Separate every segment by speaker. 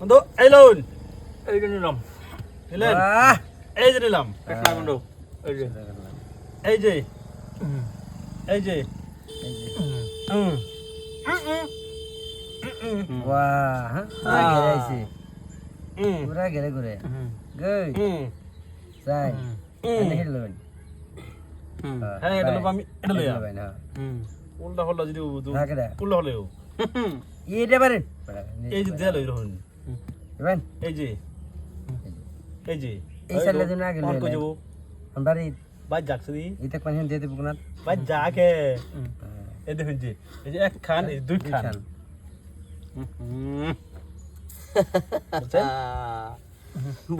Speaker 1: বন্ধু এই লোন
Speaker 2: এই যে নিলাম।
Speaker 1: নিলেন? এই যে নিলাম।
Speaker 2: পেটলা বন্ধু এই যে।
Speaker 1: এই যে। এই হুম।
Speaker 3: বাহ, হ্যাঁ? পুরা
Speaker 1: হ্যাঁ এটা লোক আমি এটা লইয়া।
Speaker 3: হ্যাঁ।
Speaker 1: উল্টা হল্লা যদি উল্টা হলে
Speaker 3: পারেন?
Speaker 1: এই যে দেয়া লই রহন।
Speaker 3: এবার?
Speaker 1: এই যে। এই যে।
Speaker 3: এই সাইডে দিন আগে
Speaker 1: অন
Speaker 3: লইলেন।
Speaker 1: কই যাব
Speaker 3: আমার বাড়ি
Speaker 1: বাই যাকছে দি
Speaker 3: এটা কোনখান দিয়ে দেবো না
Speaker 1: বাই যাকে এই দেখুন যে এই যে এক খান এই দুই খান।
Speaker 3: খান।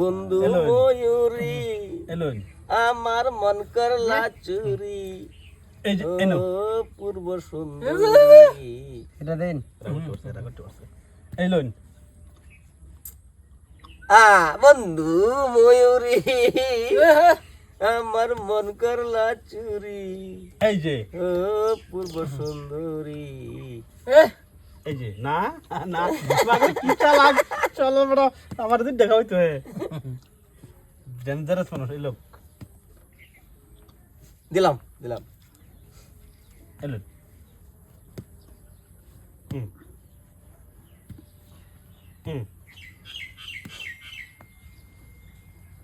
Speaker 4: বন্ধু ময়ূরী
Speaker 1: এলুন।
Speaker 4: আমার মন করলা চুরি।
Speaker 1: এই যে এনো।
Speaker 4: পূর্ব সুন্দরী।
Speaker 3: এটা দেন।
Speaker 1: এলুন।
Speaker 4: আ বন্ধু ময়ূরী আমার মন করলা চুরি
Speaker 1: এই যে
Speaker 4: ও পূর্ব সুন্দরী
Speaker 1: এই যে না না বাবা কি চালাক চলো বড় আমার দিন দেখা হইতো হে ডেঞ্জারাস মানুষ এই লোক
Speaker 4: দিলাম দিলাম
Speaker 1: এলুন হুম হুম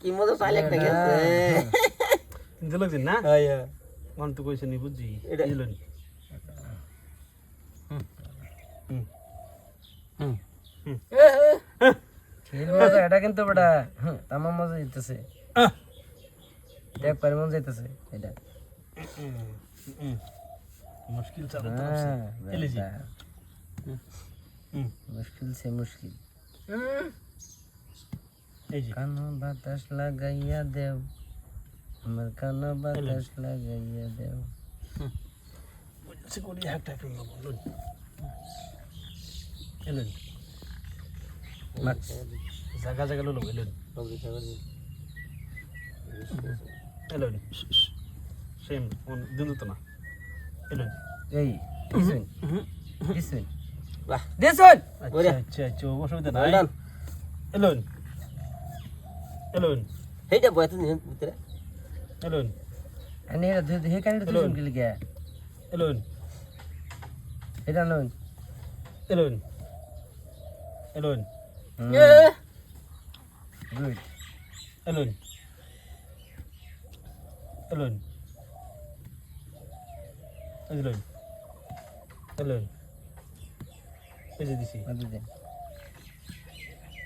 Speaker 4: কি মজা
Speaker 1: সাইলেক না নি। বুঝি
Speaker 4: এটা।
Speaker 3: দিল নি। এটা কিন্তু বড় তামাম মজা দিতেছে দেখ পারমন যাইতেছে এটা।
Speaker 1: মুশকিল চালু
Speaker 3: তো
Speaker 1: এলিজি
Speaker 3: মুশকিল সে মুশকিল। কানো বাতাস লাগাইয়া দেও আমার কানো বাতাস লাগাইয়া দেও
Speaker 1: সে কোনি হাক টাইপের বলুন এলেন
Speaker 3: মাছ
Speaker 1: জায়গা জায়গা লোক এলেন এলেন সেম কোন দিন তো না এলেন
Speaker 3: এই দিছুন দিছুন
Speaker 4: বাহ
Speaker 3: দিছুন
Speaker 1: আচ্ছা আচ্ছা আচ্ছা অসুবিধা নাই
Speaker 4: ডান
Speaker 1: এলেন এলেন
Speaker 4: হেইটা বয়তে নিন ভিতরে
Speaker 1: এলেন
Speaker 3: আনি এটা ধুই হে কানি দিছুন কি লিগা
Speaker 1: এলেন
Speaker 3: এটা লন
Speaker 1: এলেন এলেন
Speaker 3: গুড
Speaker 1: এলেন এলেন এলেন এলেন এই যে দিছি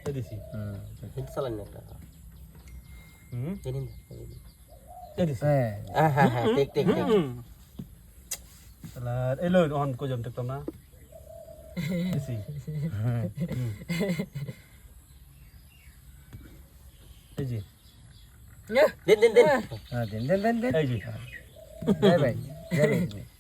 Speaker 1: দিছি
Speaker 3: হুম
Speaker 4: হিন্দ চালান না একটা
Speaker 1: হুম
Speaker 4: জানেন
Speaker 1: এই দিছি
Speaker 3: হ্যাঁ
Speaker 4: হ্যাঁ হ্যাঁ ঠিক ঠিক ঠিক
Speaker 1: তাহলে এলেন অন কো জম দেখতাম না দিছি এই যে
Speaker 4: দিন দিন দিন
Speaker 3: হ্যাঁ দেন দেন দেন দেন
Speaker 1: এই যে
Speaker 3: যাই ভাই যাই ভাই